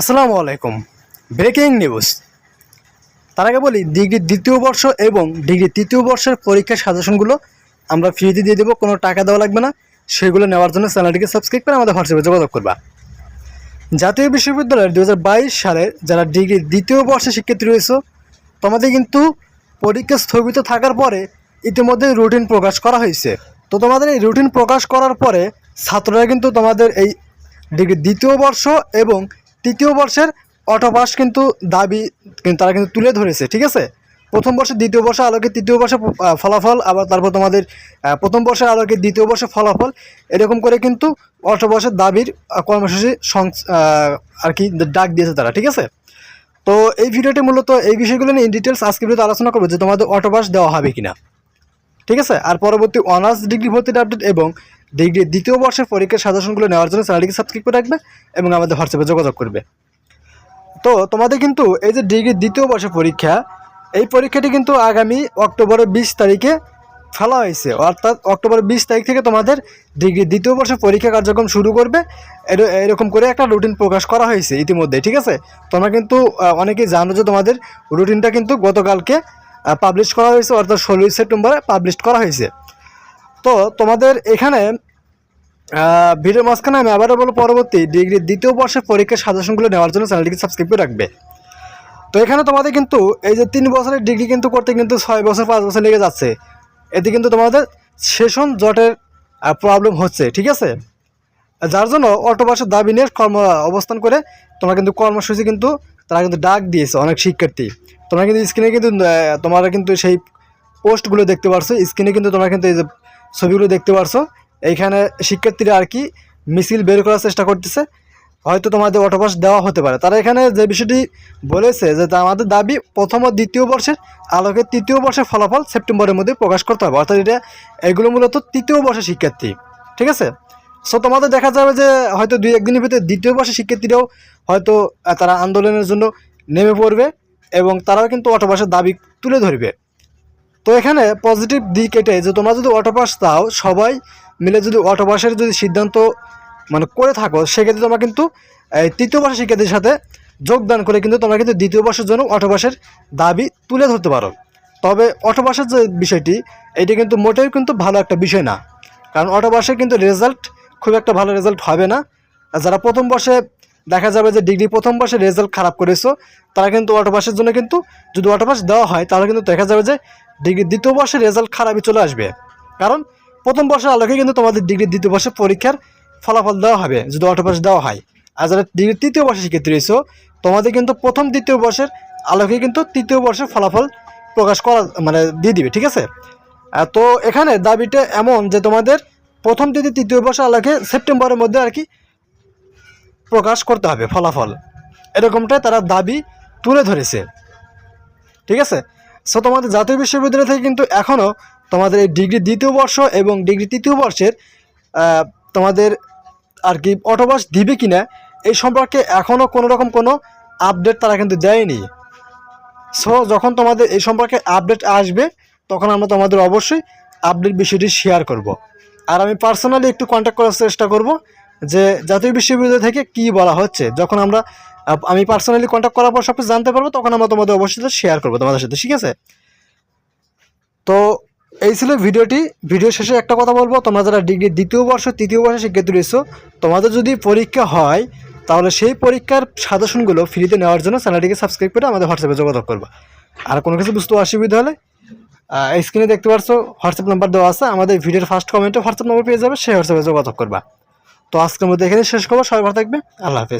আসসালামু আলাইকুম। Breaking news. তার আগে বলি ডিগ্রি দ্বিতীয় বর্ষ এবং ডিগ্রি তৃতীয় বর্ষের পরীক্ষার সাজেশনগুলো আমরা ফ্রিতে দিয়ে দেবো, কোনো টাকা দেওয়া লাগবে না। সেগুলো নেওয়ার জন্য চ্যানেলটিকে সাবস্ক্রাইব করে আমাদের হোয়াটসঅ্যাপে যোগাযোগ করবা। জাতীয় বিশ্ববিদ্যালয়ের দু সালে যারা ডিগ্রি দ্বিতীয় বর্ষে শিক্ষার্থী রয়েছে, তোমাদের কিন্তু পরীক্ষা স্থগিত থাকার পরে ইতিমধ্যে রুটিন প্রকাশ করা হয়েছে। তো তোমাদের এই রুটিন প্রকাশ করার পরে ছাত্ররা কিন্তু তোমাদের এই ডিগ্রি দ্বিতীয় বর্ষ এবং তৃতীয় বর্ষের অটোপাস কিন্তু দাবি কিন্তু তারা কিন্তু তুলে ধরেছে ঠিক আছে? প্রথম বর্ষে দ্বিতীয় বর্ষে আলোকে তৃতীয় বর্ষে ফলাফল আবার তারপর তোমাদের প্রথম বর্ষের আলোকে দ্বিতীয় বর্ষে ফলাফল এরকম করে কিন্তু অটোপাসের দাবির আহ, কর্মসূচি আর কি ডাক দিয়েছে তারা ঠিক আছে? তো এই ভিডিওটি মূলত এই বিষয়গুলো নিয়ে ইন ডিটেলস আজকে ভিডিওতে আলোচনা করব যে তোমাদের অটোপাস দেওয়া হবে কিনা ঠিক আছে? আর পরবর্তী অনার্স ডিগ্রি ভর্তির আপডেট এবং ডিগ্রি দ্বিতীয় বর্ষের পরীক্ষার সাজেশনগুলো নেওয়ার জন্য চ্যানেলটিকে সাবস্ক্রাইব করে রাখবে এবং আমাদের হোয়াটসঅ্যাপে যোগাযোগ করবে। তো তোমাদের কিন্তু এই যে ডিগ্রি দ্বিতীয় বর্ষের পরীক্ষা, এই পরীক্ষাটি কিন্তু আগামী অক্টোবরের বিশ তারিখে ফেলা হয়েছে। অর্থাৎ অক্টোবরের বিশ তারিখ থেকে তোমাদের ডিগ্রি দ্বিতীয় বর্ষের পরীক্ষা কার্যক্রম শুরু করবে। এর- এরকম করে একটা রুটিন প্রকাশ করা হয়েছে ইতিমধ্যে, ঠিক আছে? তোমরা কিন্তু অনেকেই জানো যে তোমাদের রুটিনটা কিন্তু গতকালকে পাবলিশ করা হয়েছে, অর্থাৎ ষোলোই সেপ্টেম্বরে পাবলিশ করা হয়েছে। তো তোমাদের এখানে ভিডিওর মাঝখানে আমি আবারও বলব পরবর্তী ডিগ্রি দ্বিতীয় বর্ষের পরীক্ষার সাজেশনগুলো নেওয়ার জন্য চ্যানেলটিকে সাবস্ক্রাইব করে রাখবে। তো এখানে তোমাদের কিন্তু এই যে তিন বছরের ডিগ্রি কিন্তু করতে কিন্তু ছয় বছর, পাঁচ বছর লেগে যাচ্ছে। এতে কিন্তু তোমাদের সেশন জটের প্রবলেম হচ্ছে, ঠিক আছে? যার জন্য অটোবাসের দাবি নিয়ে কর্ম, অবস্থান করে তোমরা কিন্তু কর্মসূচি কিন্তু তারা কিন্তু ডাক দিয়েছে অনেক শিক্ষার্থী। তোমরা কিন্তু স্ক্রিনে কিন্তু তোমরা কিন্তু সেই পোস্টগুলো দেখতে পারছ। স্ক্রিনে কিন্তু তোমরা কিন্তু এই যে ছবিগুলো দেখতে পারছ। এইখানে শিক্ষার্থীরা আর কি মিছিল বের করার চেষ্টা করতেছে। হয়তো তোমাদের অটোপাস দেওয়া হতে পারে। তারা এখানে যে বিষয়টি বলেছে যে আমাদের দাবি প্রথম ও দ্বিতীয় বর্ষের আলোকে তৃতীয় বর্ষের ফলাফল সেপ্টেম্বরের মধ্যে প্রকাশ করতে হবে। অর্থাৎ এটা, এগুলো মূলত তৃতীয় বর্ষের শিক্ষার্থী। ঠিক আছে? সো তোমাদের দেখা যাবে যে হয়তো দুই একদিনের ভিতরে দ্বিতীয় বর্ষের শিক্ষার্থীরাও হয়তো তারা আন্দোলনের জন্য নেমে পড়বে এবং তারাও কিন্তু অটোপাসের দাবি তুলে ধরবে। তো এখানে পজিটিভ দিক এটাই যে তোমরা যদি অটোপাস দাও, সবাই মিলে যদি অটোপাসের যদি সিদ্ধান্ত মানে করে থাকো, সেক্ষেত্রে তোমরা কিন্তু, এই তৃতীয় বর্ষের শিক্ষার্থীর সাথে যোগদান করে কিন্তু তোমরা কিন্তু দ্বিতীয় বর্ষের জন্য অটোপাসের দাবি তুলে ধরতে পারো। তবে অটোপাসের যে বিষয়টি, এটি কিন্তু মোটেও কিন্তু ভালো একটা বিষয় না। কারণ অটো অটোপাসে কিন্তু রেজাল্ট খুব একটা ভালো রেজাল্ট হবে না। যারা প্রথম বর্ষে দেখা যাবে যে ডিগ্রি প্রথম বর্ষে রেজাল্ট খারাপ করেছ, তারা কিন্তু অটোপাসের জন্য কিন্তু, যদি অটোপাস দেওয়া হয়, তাহলে কিন্তু দেখা যাবে যে ডিগ্রি দ্বিতীয় বর্ষে রেজাল্ট খারাপই চলে আসবে। কারণ প্রথম বর্ষের আলোকে কিন্তু তোমাদের ডিগ্রি দ্বিতীয় বর্ষে পরীক্ষার ফলাফল দেওয়া হবে, যদি অটোপাস দেওয়া হয়। আর যারা ডিগ্রি তৃতীয় বর্ষে শিক্ষার্থী রয়েছে, তোমাদের কিন্তু প্রথম দ্বিতীয় বর্ষের আলোকে কিন্তু তৃতীয় বর্ষের ফলাফল প্রকাশ করা মানে দিয়ে দিবে, ঠিক আছে? তো এখানে দাবিটা এমন যে তোমাদের প্রথম দ্বিতীয় তৃতীয় বর্ষের আলোকে সেপ্টেম্বরের মধ্যে আর কি প্রকাশ করতে হবে ফলাফল। এরকমটাই তারা দাবি তুলে ধরেছে। ঠিক আছে? সো তোমাদের জাতীয় বিশ্ববিদ্যালয় থেকে কিন্তু এখনও তোমাদের এই ডিগ্রি দ্বিতীয় বর্ষ এবং ডিগ্রি তৃতীয় বর্ষের তোমাদের আর কি অটোবাস দিবে কিনা, এই সম্পর্কে এখনও কোনো রকম কোনো আপডেট তারা কিন্তু দেয়নি। সো যখন তোমাদের এই সম্পর্কে আপডেট আসবে, তখন আমরা তোমাদের অবশ্যই আপডেট বিষয়টি শেয়ার করব। আর আমি পার্সোনালি একটু কন্ট্যাক্ট করার চেষ্টা করব, যে জাতীয় বিশ্ববিদ্যালয় থেকে কি বলা হচ্ছে। যখন আমরা আমি পার্সোনালি কন্ট্যাক্ট করার পর সব কিছু জানতে পারব, তখন আমরা তোমাদের অবশ্যই শেয়ার করব তোমাদের সাথে, ঠিক আছে? তো এই ছিল ভিডিওটি। ভিডিও শেষে একটা কথা বলব, তোমরা যারা ডিগ্রি দ্বিতীয় বর্ষ, তৃতীয় বর্ষে শিক্ষার্থী রয়েছো, তোমাদের যদি পরীক্ষা হয়, তাহলে সেই পরীক্ষার সাজেশনগুলো ফ্রিতে নেওয়ার জন্য চ্যানেলটিকে সাবস্ক্রাইব করে আমাদের হোয়াটসঅ্যাপে যোগাযোগ করবা। আর কোনো কিছু বুঝতে অসুবিধা হলে স্ক্রিনে দেখতে পারছ হোয়াটসঅ্যাপ নাম্বার দেওয়া আছে, আমাদের ভিডিওর ফার্স্ট কমেন্টে হোয়াটসঅ্যাপ নাম্বার পেয়ে যাবে সেই হোয়াটসঅ্যাপে যোগাযোগ করবা। তো আজকের মধ্যে এখানে শেষ করব, সবাই ভালো থাকবে, আল্লাহ হাফেজ।